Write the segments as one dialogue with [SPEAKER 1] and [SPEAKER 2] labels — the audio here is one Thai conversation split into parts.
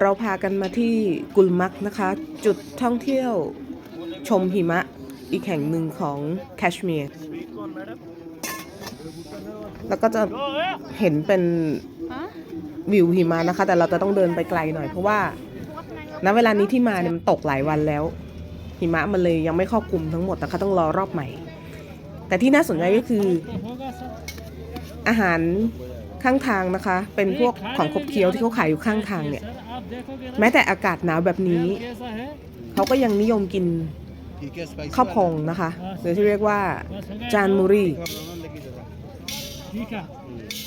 [SPEAKER 1] เราพากันมาที่กุลมักนะคะ จุดท่องเที่ยวชมหิมะอีกแห่งหนึ่งของแคชเมียร์แล้วก็จะเห็นเป็นวิวหิมะนะคะ แต่เราจะต้องเดินไปไกลหน่อยเพราะว่าณเวลานี้ที่มาเนี่ยมันตกหลายวันแล้ว หิมะมันเลยยังไม่ครอบคลุมทั้งหมดนะคะต้องรอรอบใหม่ แต่ที่น่าสนใจก็คือ อาหารข้างทางนะคะ เป็นพวกของขบเคี้ยวที่เขาขายอยู่ข้างทางเนี่ย แม้แต่อากาศหนาวแบบนี้ เขาก็ยังนิยมกินข้าวพองนะคะหรือที่เรียกว่าจานมูรี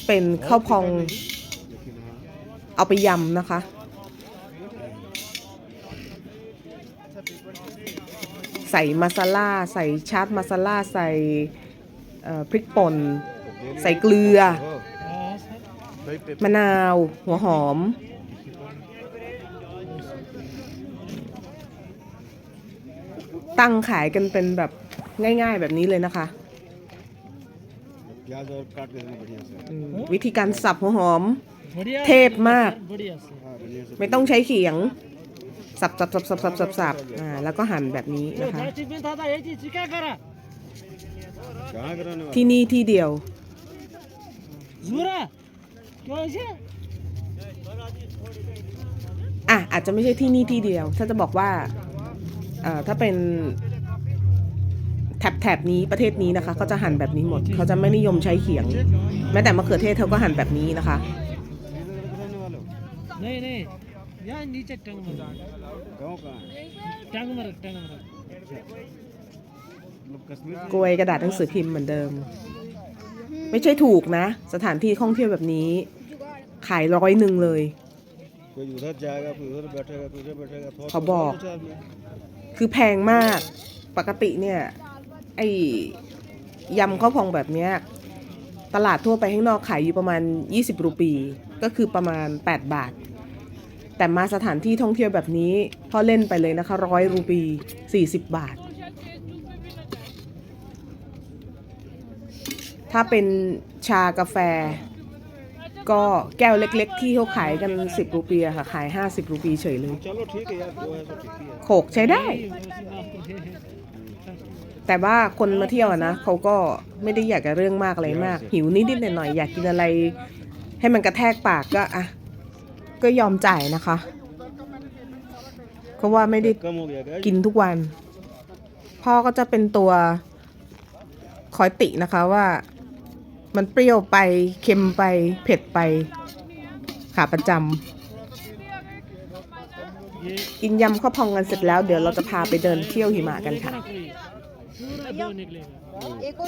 [SPEAKER 1] เป็นข้าวพองเอาไปยำนะคะ ใส่มาซาล่าใส่ชาร์ตมาซาล่าใส่เอ่อพริกป่น ใส่เกลือ มะนาว หัวหอม ตั้งขายกันเป็นแบบง่าย ๆ แบบนี้เลยนะคะ วิธีการสับหัวหอม เท
[SPEAKER 2] พ
[SPEAKER 3] มาก
[SPEAKER 1] ไม่ต้องใช้เขียง สับสับสับสับสับสับสับอ่าแล้วก็หั่นแบบนี้นะคะ ที่นี่ที่เดียวอะอาจจะไม่ใช่ที่นี่ที่เดียว ถ้าจะบอกว่า ถ้าเป็นแถบแถบนี้ประเทศนี้นะคะเขาจะหั่นแบบนี้หมดเขาจะไม่นิยมใช้เขียง แม้แต่มะเขือเทศเขาก็หั่นแบบนี้นะคะกลวยกระดาษหนังสือพิมพ์เหมือนเดิม ไม่ใช่ถูกนะ สถานที่ท่องเที่ยวแบบนี้ ขายร้อยหนึ่งเลย
[SPEAKER 3] เขาบอก
[SPEAKER 1] คือแพงมากปกติเนี่ย ไอยำข้าวพองแบบเนี้ยตลาดทั่วไปข้างนอกขายอยู่ประมาณ 20 รูปี ก็คือประมาณ 8 บาท แต่มาสถานที่ท่องเที่ยวแบบนี้พ่อเล่นไปเลยนะคะร้อยรูปี 40 บาท ถ้าเป็นชากาแฟ ก็แก้วเล็กๆ ที่เขาขายกัน 10 รูปีอค่ะ ขาย 50 รูปีเฉยเลยโขกใช้ได้ แต่ว่าคนมาเที่ยวนะเขาก็ไม่ได้อยากจะเรื่องมากอะไรมาก หิวนิดๆหน่อยๆอยากกินอะไร ให้มันกระแทกปากก็อะก็ยอมจ่ายนะคะเพราะว่าไม่ได้กินทุกวัน พ่อก็จะเป็นตัวคอยตินะคะว่า มันเปรี้ยวไปเค็มไปเผ็ดไปขาประจำ
[SPEAKER 2] ये
[SPEAKER 1] กินยำข้าวพองกันเสร็จแล้ว เดี๋ยวเราจะพาไปเดินเที่ยวหิมะกันค่ะ
[SPEAKER 2] पूरा दो निकलेगा